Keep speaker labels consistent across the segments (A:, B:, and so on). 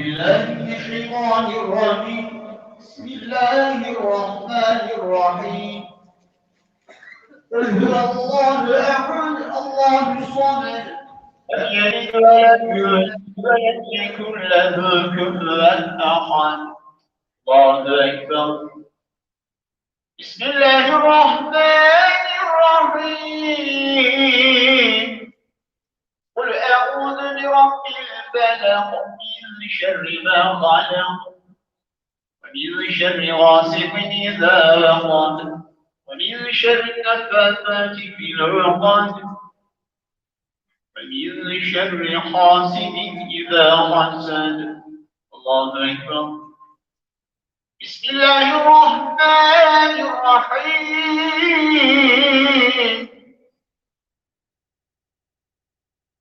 A: بسم الله الرحمن الرحيم قل هو الله احد الله الصمد لم يلد ولم يكن له كفوا احد الله اكبر بسم الله الرحمن الرحيم قل أعوذ برب الفلق شر ما خلق ومن شر غاسق إذا وقب ومن شر النفاثات في العقد ومن شر حاسد إذا حسد. الله أكبر. بسم الله الرحمن الرحيم.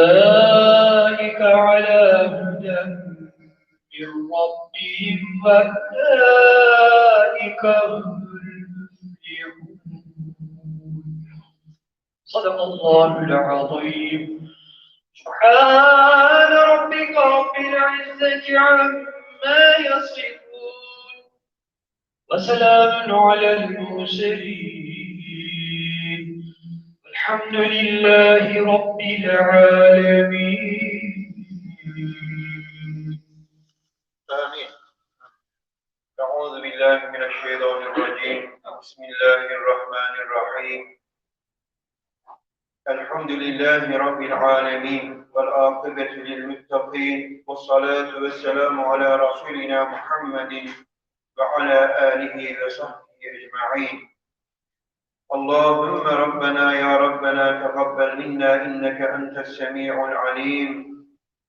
A: أولئك على هدى من ربهم وأولئك هم المفلحون. صدق الله العظيم. سبحان ربك رب العزة عما يصفون. وسلام على المرسلين. الحمد لله رب العالمين.
B: آمين بسم الله الرحمن الرحيم. الحمد لله رب العالمين والعاقبة للمتقين والصلاة والسلام على رسولنا محمد وعلى آله وصحبه أجمعين. اللهم ربنا يا ربنا تقبل منا إنك أنت السميع العليم.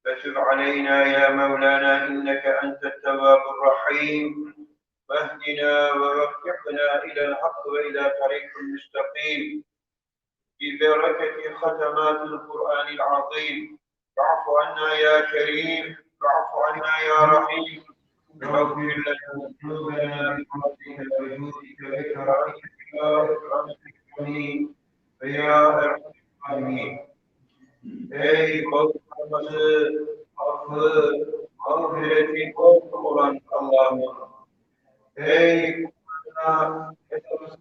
B: وتب علينا يا مولانا إنك أنت التواب الرحيم. واهدنا ووفقنا إلى الحق وإلى طريق المستقيم ببركة ختمات القرآن العظيم. واعف عنا يا كريم. واعف عنا يا رحيم. واغفر لنا ذنوبنا بفضلك وجودك وكرمك rahmetini ve ya erhamin Ey korkmamızı, affı, mağfireti korku olan Allah'ım. Ey kullarına, etrafımızı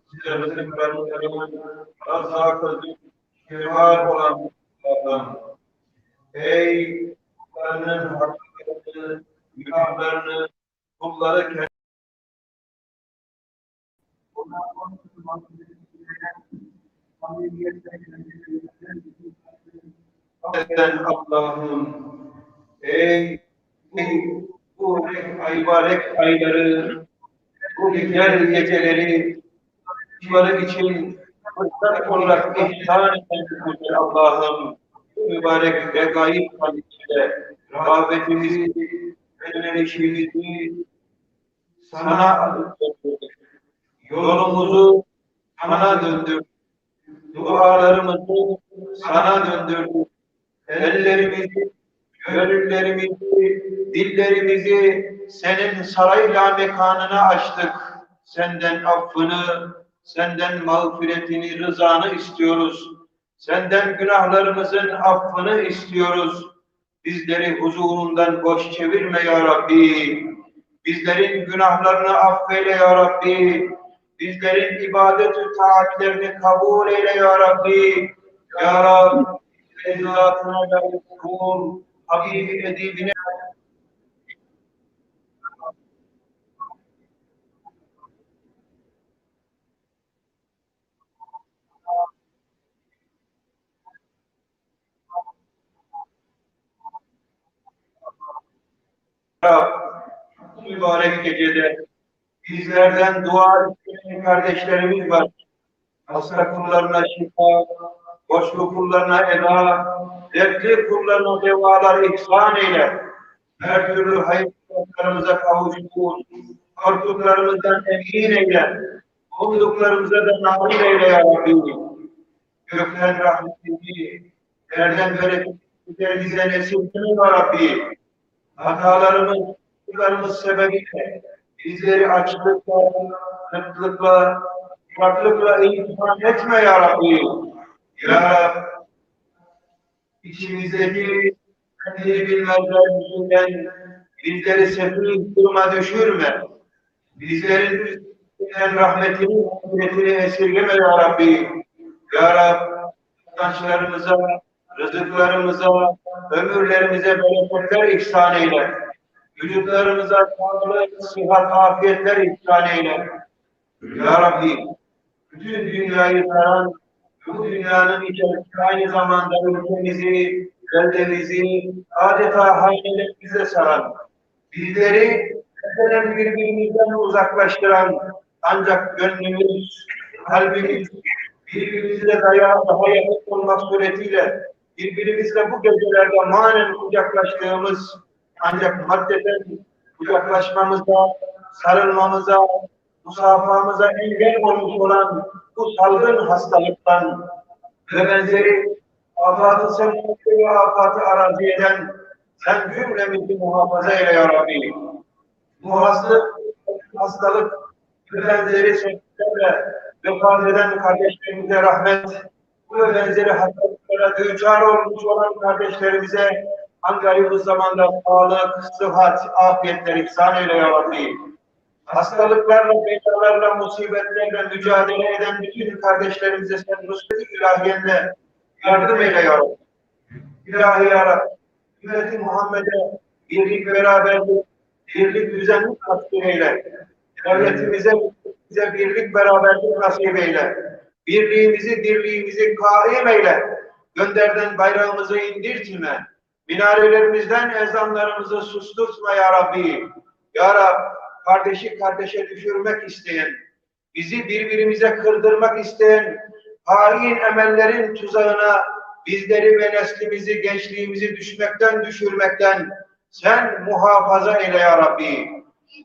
B: veren, razakı, kemal olan Allah'ım. Ey kullarının hakikatini, günahlarını, kulları kendine, Affeden Allah'ım, ey, bu mübarek ayları, bu güzel geceleri, bunları için fırsat olarak ihsan eden Allah'ım, mübarek ve gayip kalitede rağbetimizi, önlenişimizi sana. Yolumuzu sana döndürdük. Dualarımızı sana döndürdük. Ellerimizi, gönüllerimizi, dillerimizi senin sarayla mekanına açtık. Senden affını, senden mağfiretini, rızanı istiyoruz. Senden günahlarımızın affını istiyoruz. Bizleri huzurundan boş çevirme ya Rabbi. Bizlerin günahlarını affeyle ya Rabbi. Bizlerin ibadet-ü taatlerini kabul eyle ya Rabbi. Ya Rabbi, ezatına layık kul, Habibi edibine mübarek gecede bizlerden dua isteyen kardeşlerimiz var. Hasta kullarına şifa, boşluk kullarına eda, dertli kullarına devalar ihsan eyle. Her türlü hayırlarımıza kavuştur. Korktuklarımızdan emin eyle. Umduklarımıza da nail eyle ya Rabbi. Gökten rahmetini, yerden bereketini bize nesildin ya Rabbi hatalarımız, kusurlarımız sebebiyle bizleri açlıkla, kıtlıkla, farklılıkla imtihan etme ya Rabbi. Ya içimizdeki kendini bilmezler yüzünden bizleri sefil duruma düşürme. Bizlerin üstünden rahmetini, rahmetini esirgeme ya Rabbi. Ya Rabbi, kazançlarımıza, rızıklarımıza, ömürlerimize bereketler ihsan eyle. Vücutlarımıza sağlık, sıhhat, afiyetler ihsan eyle. Ya Rabbi, bütün dünyayı saran, bu dünyanın içerisinde aynı zamanda ülkemizi, beldemizi, adeta hanelerimize saran, bizleri meselen birbirimizden uzaklaştıran, ancak gönlümüz, kalbimiz, birbirimizle daha, daha yakın olmak suretiyle birbirimizle bu gecelerde manen kucaklaştığımız ancak maddeden kucaklaşmamıza, sarılmamıza, musafamıza engel olmuş olan bu salgın hastalıktan ve benzeri afatı sen ve afatı arazi eden sen cümlemizi muhafaza eyle ya Rabbi. Bu hastalık, hastalık ve benzeri sebeplerle vefat eden kardeşlerimize rahmet, bu ve benzeri hastalıklara düçar olmuş olan kardeşlerimize hangi zamanda sağlık, sıhhat, afiyetler ihsan eyle ya Rabbi. Hastalıklarla, belalarla, musibetlerle mücadele eden bütün kardeşlerimize sen nusret-i ilahiyenle yardım eyle ya Rabbi. İlahi ya Rabbi. Ümmeti Muhammed'e birlik, beraberlik, birlik, düzenlik nasip eyle. Devletimize, bize birlik, beraberlik nasip eyle. Birliğimizi, dirliğimizi kaim eyle. Gönderden bayrağımızı indirtme. Minarelerimizden ezanlarımızı susturtma ya Rabbi. Ya Rab, kardeşi kardeşe düşürmek isteyen, bizi birbirimize kırdırmak isteyen, hain emellerin tuzağına bizleri ve neslimizi, gençliğimizi düşmekten, düşürmekten sen muhafaza eyle ya Rabbi.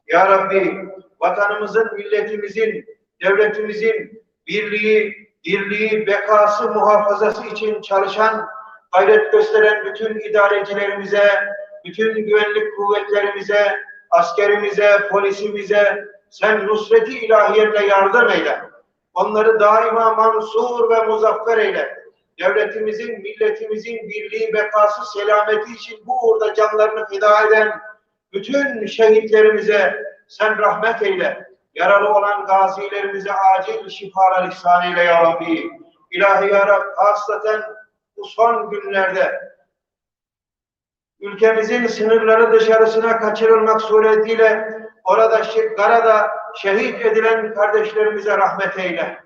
B: Ya Rabbi, vatanımızın, milletimizin, devletimizin birliği, dirliği, bekası, muhafazası için çalışan, gayret gösteren bütün idarecilerimize, bütün güvenlik kuvvetlerimize, askerimize, polisimize sen nusreti ilahiyetle yardım eyle. Onları daima mansur ve muzaffer eyle. Devletimizin, milletimizin birliği, bekası, selameti için bu uğurda canlarını feda eden Bütün şehitlerimize sen rahmet eyle. Yaralı olan gazilerimize acil şifalar ihsan eyle ya Rabbi. İlahi ya Rab, hasreten bu son günlerde ülkemizin sınırları dışarısına kaçırılmak suretiyle orada Garada şehit edilen kardeşlerimize rahmet eyle.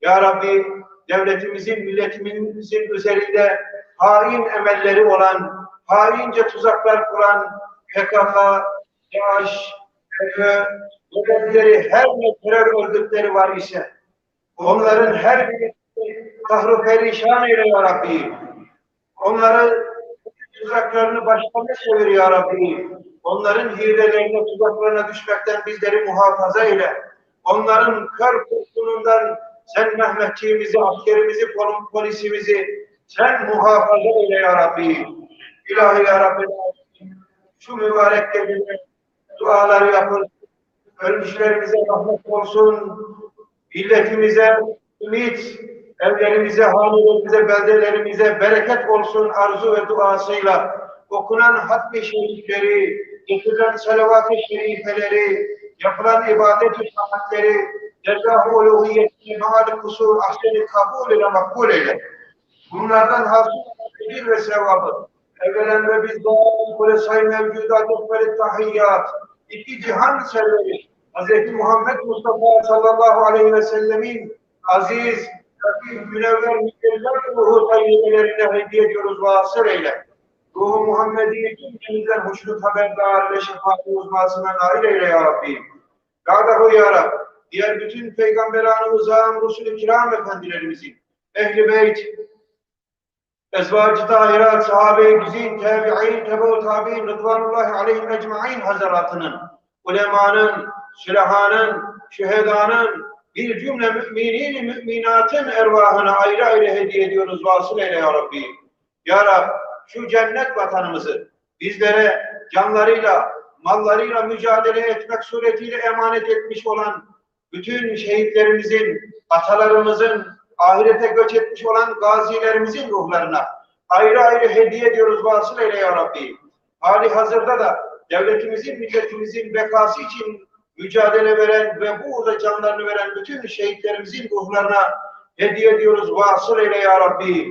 B: Ya Rabbi devletimizin, milletimizin üzerinde hain emelleri olan, haince tuzaklar kuran PKK, DAEŞ, FETÖ, benzeri her ne terör örgütleri var ise onların her birini kahru perişan eyle ya Rabbi. Onları tuzaklarını başlarına çevir ya Rabbi. Onların hilelerine, tuzaklarına düşmekten bizleri muhafaza eyle. Onların kör kurşunundan sen Mehmetçiğimizi, askerimizi, pol- polisimizi sen muhafaza eyle ya Rabbi. İlahi ya Rabbi şu mübarek gecede duaları yapın. Ölmüşlerimize rahmet olsun. Milletimize ümit, evlerimize, hanelerimize, beldelerimize bereket olsun arzu ve duasıyla okunan hatmi şerifleri, getirilen salavat-ı şerifeleri, yapılan ibadet-i saatleri, cezâ-ı uluhiyetini, maal kusur, ahseni kabul ile makbul eyle. Bunlardan hasıl ecir ve sevabı. Evvelen ve biz doğal say mevcudat ve tahiyyat. İki cihan serveri. Hz. Muhammed Mustafa sallallahu aleyhi ve sellemin aziz, münevver, mükerrer ruhu tayyibelerine hediye ediyoruz vasıl eyle. Ruhu Muhammed'i cümlemizden hoşnut haberdar ve şefaat uzmasına nail eyle ya Rabbi. Gâdahu ya Rab, diğer bütün peygamberan-ı uzam, Resul-i kiram efendilerimizin, ehl-i beyt, ezvacı tahirat, sahabe-i güzin, tabi'in, tebe-u tabi'in, rıdvanullahi aleyhim ecma'in hazaratının, ulemanın, sülahanın, şühedanın, bir cümle müminin müminatın ervahına ayrı ayrı hediye ediyoruz. Vasıl eyle ya Rabbi. Ya Rab, şu cennet vatanımızı bizlere canlarıyla, mallarıyla mücadele etmek suretiyle emanet etmiş olan bütün şehitlerimizin, atalarımızın, ahirete göç etmiş olan gazilerimizin ruhlarına ayrı ayrı hediye ediyoruz. Vasıl eyle ya Rabbi. Hali hazırda da devletimizin, milletimizin bekası için mücadele veren ve bu uğurda canlarını veren bütün şehitlerimizin ruhlarına hediye ediyoruz. Vasıl eyle ya Rabbi.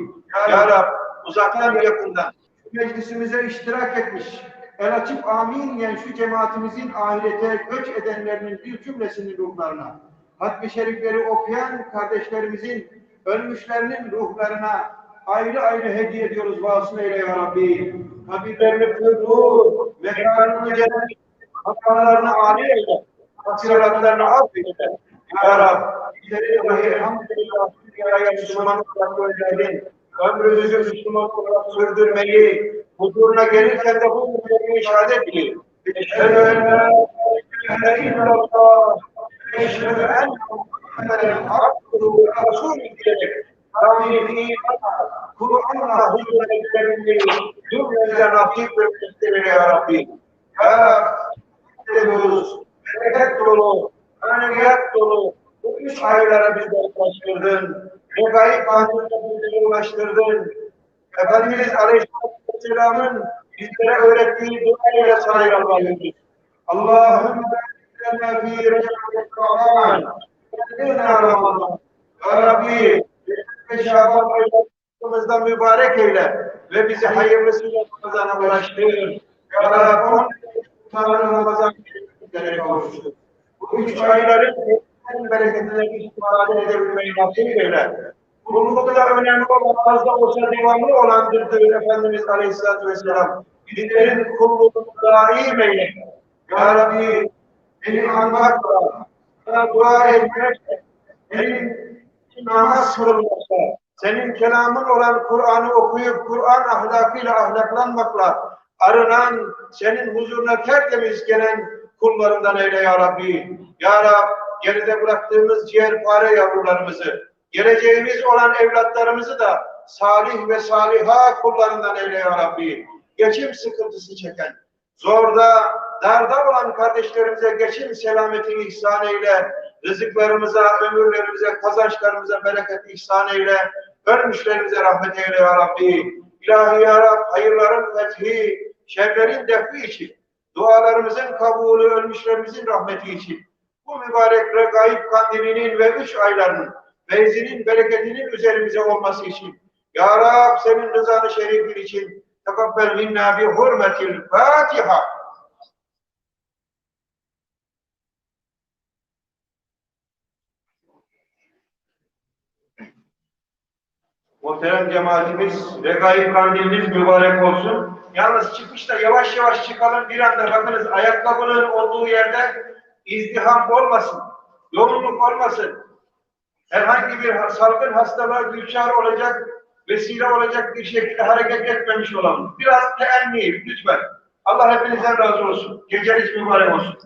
B: Ya, Rab, uzaktan ve yakından meclisimize iştirak etmiş, el açıp amin diyen şu cemaatimizin ahirete göç edenlerinin bir cümlesinin ruhlarına, hatmi şerifleri okuyan kardeşlerimizin ölmüşlerinin ruhlarına ayrı ayrı hediye ediyoruz. Vasıl eyle ya Rabbi. Kabirlerini kırdır, mekanını cennet, hatalarını âli eyle, taksiratlarını affeyle. Ya Rab, bizleri dahi elhamdülillah dünyaya Müslüman olarak gönderdin. Ömrümüzü Müslüman olarak sürdürmeyi, huzuruna gelirken de bu müjdemi işaret edin. Eşhedü en la ilahe illallah. Eşhedü en Muhammeden abduhu ve rasulü diyerek Rabbim iman, Kur'an'la huzur etlerini cümlemize nasip ve müstehir ya Rabbi. Ya ediyoruz. Bereket dolu, maneviyat dolu. Bu üç aylara bizleri ulaştırdın. Bu gayip anında bizleri ulaştırdın. Efendimiz Aleyhisselam'ın bizlere öğrettiği dua ile sana yalvarıyoruz. Allahümme lana fi recep Kur'an. Kendina Ramazan. Ya Rabbi, ve Şaban aylarımızda mübarek eyle ve bizi hayırlısıyla Ramazan'a ulaştır. Ya Rabbi, on Günlerine kavuştur. Bu üç ayların en bereketine istifade edebilmeyi nasip eyle. Kullukta önemli olan fazla olsa devamlı olandırdığı Efendimiz Aleyhisselatü Vesselam. Bizlerin kulluğunu daim eyle. Ya Rabbi, beni anmakla, sana dua etmekle, senin namaz kılmakla, senin kelamın olan Kur'an'ı okuyup Kur'an ahlakıyla ahlaklanmakla arınan, senin huzuruna tertemiz gelen kullarından eyle ya Rabbi. Ya Rab, geride bıraktığımız ciğerpare yavrularımızı, geleceğimiz olan evlatlarımızı da salih ve saliha kullarından eyle ya Rabbi. Geçim sıkıntısı çeken, zorda, darda olan kardeşlerimize geçim selametini ihsan eyle. Rızıklarımıza, ömürlerimize, kazançlarımıza bereket ihsan eyle. Ölmüşlerimize rahmet eyle ya Rabbi. İlahi ya Rab, hayırların fethi, şerlerin defi için dualarımızın kabulü, ölmüşlerimizin rahmeti için, bu mübarek regaib kandilinin ve üç aylarının feyzinin, bereketinin üzerimize olması için, Ya Rab senin rızanı şerifin için, tekabbel minna bi hurmetil Fatiha. Muhterem cemaatimiz, regaib kandiliniz mübarek olsun. Yalnız çıkışta yavaş yavaş çıkalım. Bir anda bakınız ayakkabının olduğu yerde izdiham olmasın. Yoğunluk olmasın. Herhangi bir salgın hastalığa düçar olacak, vesile olacak bir şekilde hareket etmemiş olalım. Biraz teenni lütfen. Allah hepinizden razı olsun. Geceniz mübarek olsun.